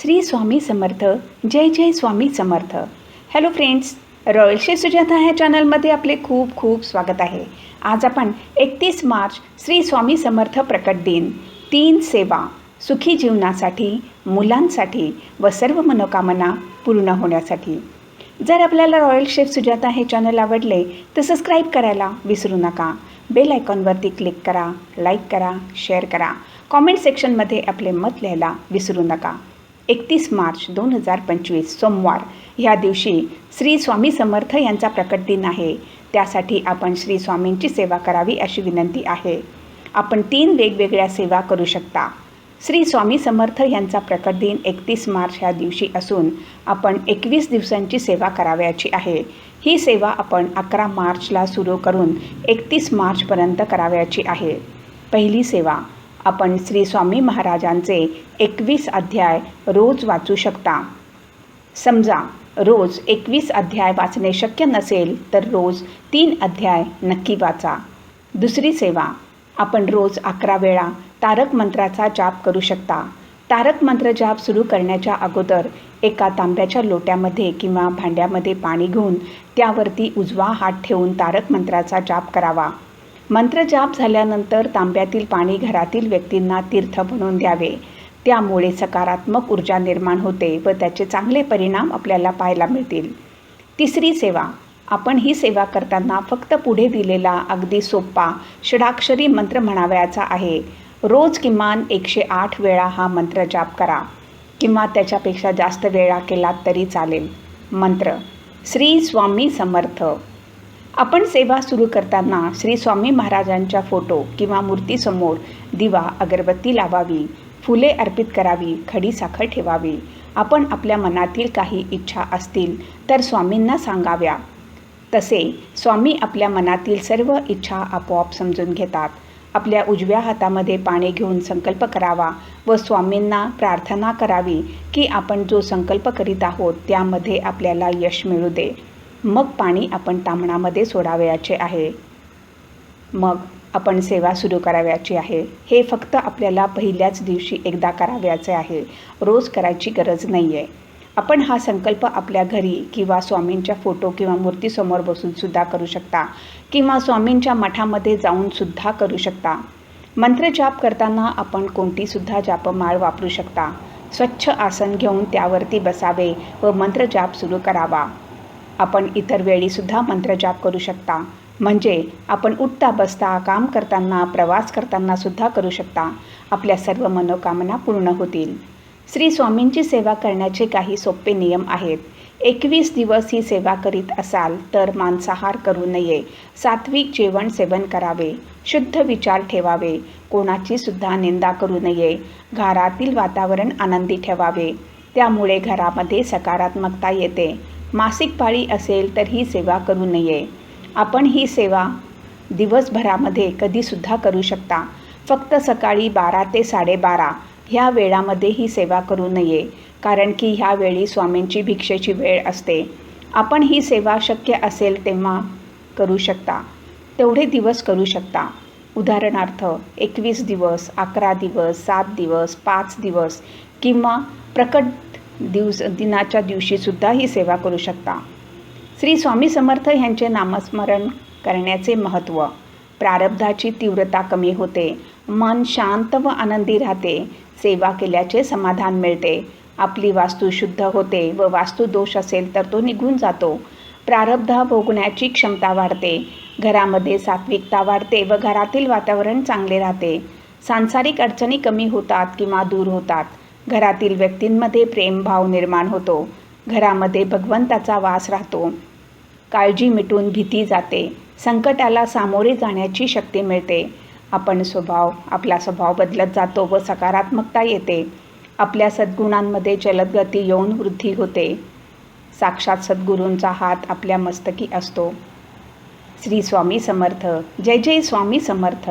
श्री स्वामी समर्थ जय जय Swami Samarth. Hello friends रॉयलशी सुजाता ह्या चॅनलमध्ये आपले खूप खूप स्वागत आहे. आज आपण एकतीस मार्च श्री स्वामी समर्थ प्रकट दिन तीन सेवा सुखी जीवनासाठी मुलांसाठी व सर्व मनोकामना पूर्ण होण्यासाठी. जर आपल्याला रॉयल शेफ सुजाता हे चॅनल आवडले तर सबस्क्राईब करायला विसरू नका. बेल आयकॉनवरती क्लिक करा लाईक करा शेअर करा. कॉमेंट सेक्शनमध्ये आपले मत लिहायला विसरू नका. एकतीस मार्च दोन हजार पंचवीस सोमवार. ह्या दिवशी श्री स्वामी समर्थ यांचा प्रकट दिन आहे. त्यासाठी आपण श्री स्वामींची सेवा करावी अशी विनंती आहे. आपण तीन वेगवेगळ्या सेवा करू शकता. श्री स्वामी समर्थ यांचा प्रकट दिन एकतीस मार्च ह्या दिवशी असून आपण एकवीस दिवसांची सेवा करावयाची आहे. ही सेवा आपण अकरा मार्चला सुरू करून एकतीस मार्चपर्यंत करावयाची आहे. पहिली सेवा आपण श्री स्वामी महाराजांचे एकवीस अध्याय रोज वाचू शकता. समजा रोज एकवीस अध्याय वाचणे शक्य नसेल तर रोज तीन अध्याय नक्की वाचा. दुसरी सेवा आपण रोज अकरा वेळा तारक मंत्राचा जाप करू शकता. तारक मंत्र जाप सुरू करण्याच्या अगोदर एका तांब्याच्या लोट्यामध्ये किंवा भांड्यामध्ये पाणी घेऊन त्यावरती उजवा हात ठेवून तारक मंत्राचा जाप करावा. मंत्रजाप झाल्यानंतर तांब्यातील पाणी घरातील व्यक्तींना तीर्थ बनवून द्यावे. त्यामुळे सकारात्मक ऊर्जा निर्माण होते व त्याचे चांगले परिणाम आपल्याला पाहायला मिळतील. तिसरी सेवा. आपण ही सेवा करताना फक्त पुढे दिलेला अगदी सोपा षडाक्षरी मंत्र म्हणावयाचा आहे. रोज किमान एकशे आठ वेळा हा मंत्र जाप करा. किंवा त्याच्यापेक्षा जास्त वेळा केला तरी चालेल. मंत्र. श्री स्वामी समर्थ. आपण सेवा सुरू करताना श्री स्वामी महाराजांच्या फोटो किंवा मूर्तीसमोर दिवा अगरबत्ती लावावी फुले अर्पित करावी खडी साखर ठेवावी. आपण आपल्या मनातील काही इच्छा असतील तर स्वामींना सांगाव्या. तसे स्वामी आपल्या मनातील सर्व इच्छा आपोआप समजून घेतात. आपल्या उजव्या हातामध्ये पाणी घेऊन संकल्प करावा व स्वामींना प्रार्थना करावी की आपण जो संकल्प करीत आहोत त्यामध्ये आपल्याला यश मिळू दे. मग पाणी आपण तांबणामध्ये सोडावयाचे आहे. मग आपण सेवा सुरू करावयाची आहे. हे फक्त आपल्याला पहिल्याच दिवशी एकदा करावयाचे आहे. रोज करायची गरज नाही आहे आपण हा संकल्प आपल्या घरी किंवा स्वामींच्या फोटो किंवा मूर्तीसमोर बसूनसुद्धा करू शकता किंवा स्वामींच्या मठामध्ये जाऊनसुद्धा करू शकता. मंत्र जाप करताना आपण कोणतीसुद्धा जापमाळ वापरू शकता. स्वच्छ आसन घेऊन त्यावरती बसावे व मंत्र जाप सुरू करावा. आपण इतर वेळीसुद्धा मंत्रजाप करू शकता. म्हणजे आपण उठता बसता काम करताना प्रवास करतानासुद्धा करू शकता. आपल्या सर्व मनोकामना पूर्ण होतील. श्री स्वामींची सेवा करण्याचे काही सोपे नियम आहेत. एकवीस दिवस ही सेवा करीत असाल तर मांसाहार करू नये. सात्विक जेवण सेवन करावे. शुद्ध विचार ठेवावे. कोणाची सुद्धा निंदा करू नये. घरातील वातावरण आनंदी ठेवावे. त्यामुळे घरामध्ये सकारात्मकता येते. मासिक पाळी असेल तर ही सेवा करू नये. आपण ही सेवा दिवसभरामध्ये कधीसुद्धा करू शकता. फक्त सकाळी बारा ते साडेबारा ह्या वेळामध्ये ही सेवा करू नये कारण की ह्या वेळी स्वामींची भिक्षेची वेळ असते. आपण ही सेवा शक्य असेल तेव्हा करू शकता. तेवढे दिवस करू शकता. उदाहरणार्थ एकवीस दिवस अकरा दिवस सात दिवस पाच दिवस किंवा प्रकट दिवस दिनाच्या दिवशीसुद्धा ही सेवा करू शकता. श्री स्वामी समर्थ यांचे नामस्मरण करण्याचे महत्त्व प्रारब्धाची तीव्रता कमी होते. मन शांत व आनंदी राहते. सेवा केल्याचे समाधान मिळते. आपली वास्तू शुद्ध होते व वास्तू दोष असेल तर तो निघून जातो. प्रारब्ध भोगण्याची क्षमता वाढते. घरामध्ये सात्विकता वाढते व घरातील वातावरण चांगले राहते. सांसारिक अडचणी कमी होतात किंवा दूर होतात. घरातील व्यक्तींमध्ये प्रेमभाव निर्माण होतो. घरामध्ये भगवंताचा वास राहतो. काळजी मिटून भीती जाते. संकटाला सामोरे जाण्याची शक्ती मिळते. आपण स्वभाव आपला स्वभाव बदलत जातो व सकारात्मकता येते. आपल्या सद्गुणांमध्ये जलदगती येऊन वृद्धी होते. साक्षात सद्गुरूंचा हात आपल्या मस्तकी असतो. श्री स्वामी समर्थ. जय जय स्वामी समर्थ.